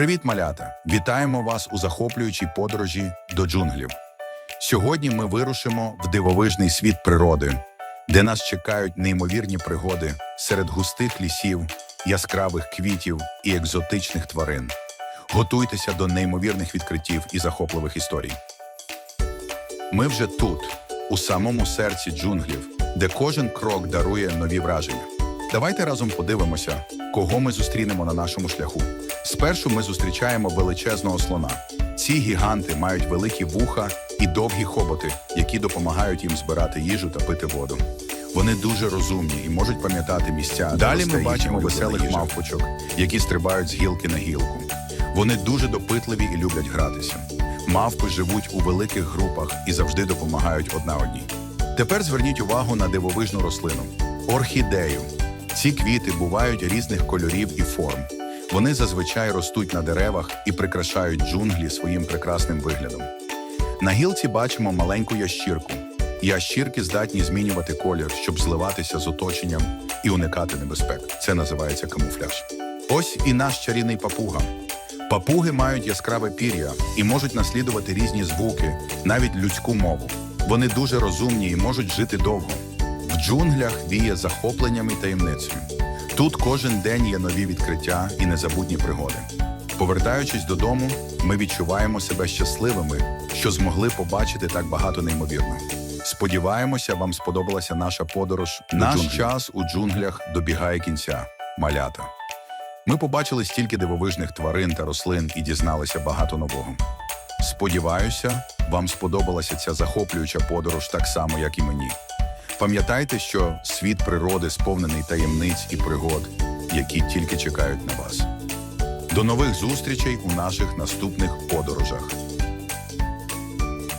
Привіт, малята! Вітаємо вас у захоплюючій подорожі до джунглів. Сьогодні ми вирушимо в дивовижний світ природи, де нас чекають неймовірні пригоди серед густих лісів, яскравих квітів і екзотичних тварин. Готуйтеся до неймовірних відкриттів і захопливих історій. Ми вже тут, у самому серці джунглів, де кожен крок дарує нові враження. Давайте разом подивимося, кого ми зустрінемо на нашому шляху. Спершу ми зустрічаємо величезного слона. Ці гіганти мають великі вуха і довгі хоботи, які допомагають їм збирати їжу та пити воду. Вони дуже розумні і можуть пам'ятати місця. Далі ми бачимо веселих мавпочок, які стрибають з гілки на гілку. Вони дуже допитливі і люблять гратися. Мавпи живуть у великих групах і завжди допомагають одна одній. Тепер зверніть увагу на дивовижну рослину орхідею. Ці квіти бувають різних кольорів і форм. Вони зазвичай ростуть на деревах і прикрашають джунглі своїм прекрасним виглядом. На гілці бачимо маленьку ящірку. Ящірки здатні змінювати колір, щоб зливатися з оточенням і уникати небезпек. Це називається камуфляж. Ось і наш чарівний папуга. Папуги мають яскраве пір'я і можуть наслідувати різні звуки, навіть людську мову. Вони дуже розумні і можуть жити довго. В джунглях віє захопленням і таємницею. Тут кожен день є нові відкриття і незабутні пригоди. Повертаючись додому, ми відчуваємо себе щасливими, що змогли побачити так багато неймовірного. Сподіваємося, вам сподобалася наша подорож. Наш джунглів. час у джунглях добігає кінця. Малята. Ми побачили стільки дивовижних тварин та рослин і дізналися багато нового. Сподіваюся, вам сподобалася ця захоплююча подорож так само, як і мені. Пам'ятайте, що світ природи сповнений таємниць і пригод, які тільки чекають на вас. До нових зустрічей у наших наступних подорожах.